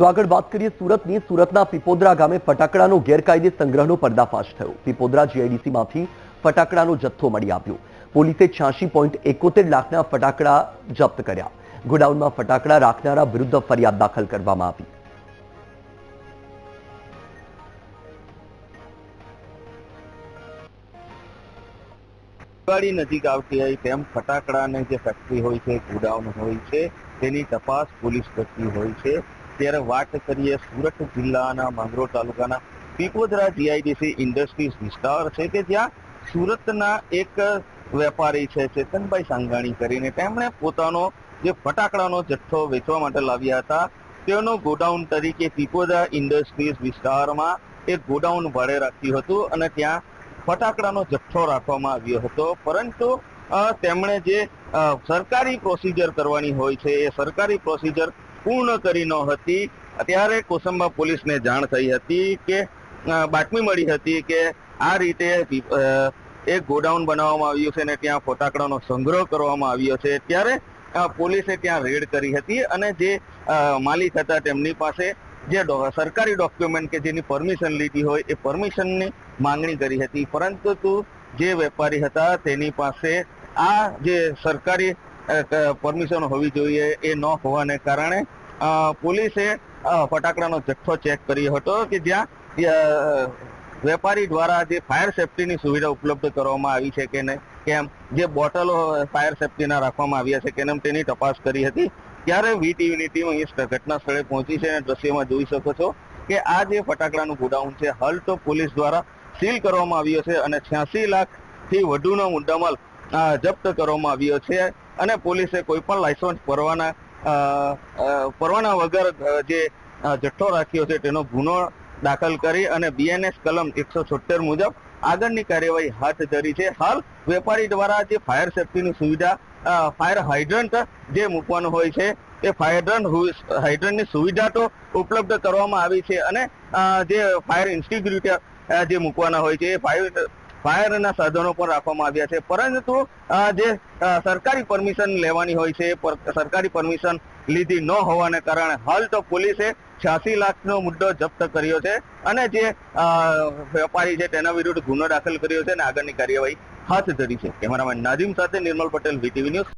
તો આગળ વાત કરીએ સુરતની. સુરતના પીપોદરા ગામે ફટાકડાનો ગેરકાયદે સંગ્રહનો પર્દાફાશ થયો. પીપોદરા જીઆઈડીસીમાંથી ફટાકડાનો જથ્થો મળી આવ્યો. પોલીસે છ્યાસી પોઈન્ટ એકોતેર લાખના ફટાકડા જપ્ત કર્યા. ગોડાઉનમાં ફટાકડા રાખનારા વિરુદ્ધ ફરિયાદ દાખલ કરવામાં આવી. દિવાળી નજીક આવતી હોય તેમ ફટાકડાની જે ફેક્ટરી હોય છે, ગોડાઉન હોય છે, તેની તપાસ પોલીસ કરતી હોય છે. ત્યારે વાત કરીએ સુરત જિલ્લાના માંગરોળ તાલુકાના પીપોદરા જીઆઈડીસી ઇન્ડસ્ટ્રીઝ વિસ્તાર છે કે જ્યાં સુરતના એક વેપારી છે ચેતનભાઈ સાંગાણી કરીને તેમણે પોતાનો જે ફટાકડાનો જથ્થો વેચવા માટે લાવ્યા હતા, તેનો ગોડાઉન તરીકે પીપોદરા ઇન્ડસ્ટ્રીઝ વિસ્તારમાં એક ગોડાઉન ભાડે રાખ્યું હતું અને ત્યાં ફટાકડાનો જથ્થો રાખવામાં આવ્યો હતો. પરંતુ તેમણે જે સરકારી પ્રોસિજર કરવાની હોય છે, એ સરકારી પ્રોસિજર પૂર્ણ કરી ન હતી. ત્યારે કોસંબા પોલીસને જાણ થઈ હતી કે બાતમી મળી હતી કે આ રીતે એક ગોડાઉન બનાવવામાં આવ્યું છે અને ત્યાં ફટાકડાનો સંગ્રહ કરવામાં આવ્યો છે. ત્યારે પોલીસે ત્યાં રેડ કરી હતી અને જે માલિક હતા તેમની પાસે જે સરકારી ડોક્યુમેન્ટ કે જેની પરમિશન લીધી હોય એ પરમિશનની માંગણી કરી હતી. પરંતુ જે વેપારી હતા તેની પાસે આ જે સરકારી પરમિશન હોવી જોઈએ એ ન હોવાને કારણે પોલીસે ફટાકડાનો જથ્થો ચેક કર્યો હતો કે જ્યાં વેપારી દ્વારા જે ફાયર સેફટીની સુવિધા ઉપલબ્ધ કરવામાં આવી છે કે નહીં, કેમ, જે બોટલો ફાયર સેફટીના રાખવામાં આવ્યા છે કે કેમ તેની તપાસ કરી હતી. ત્યારે વીટીવીની ટીમ અહીં ઘટના સ્થળે પહોંચી છે અને દ્રશ્યમાં જોઈ શકો છો કે આ જે ફટાકડાનું ગોડાઉન છે, હાલ તો પોલીસ દ્વારા સીલ કરવામાં આવ્યો છે અને છ્યાસી લાખથી વધુનો મુદ્દામાલ જપ્ત કરવામાં આવ્યો છે અને પોલીસે કોઈ પણ લાયસન્સ પરવાના પરવાના વગર જે જથ્થો રાખ્યો છે તેનો ગુનો દાખલ કરી અને બીએનએસ કલમ એકસો છોતેર મુજબ આગળની કાર્યવાહી હાથ ધરી છે. હાલ વેપારી દ્વારા જે ફાયર સેફટીની સુવિધા ફાયર હાઇડ્રન્ટ જે મૂકવાનું હોય છે એ ફાયર હાઇડ્રન્ટની સુવિધા તો ઉપલબ્ધ કરવામાં આવી છે અને જે ફાયર ઇન્સ્ટિગ્યુટર જે મૂકવાના હોય છે એ ફાયર ફાયરના સાધનો પણ રાખવામાં આવ્યા છે. પરંતુ જે સરકારી પરમિશન લેવાની હોય છે સરકારી પરમિશન લીધી ન હોવાને કારણે હાલ તો પોલીસે છ્યાસી લાખનો મુદ્દો જપ્ત કર્યો છે અને જે વેપારી છે તેના વિરુદ્ધ ગુનો દાખલ કર્યો છે અને આગળની કાર્યવાહી હાથ ધરી છે. કેમેરામેન નાજીમ સાથે નિર્મલ પટેલ, વીટીવી ન્યૂઝ.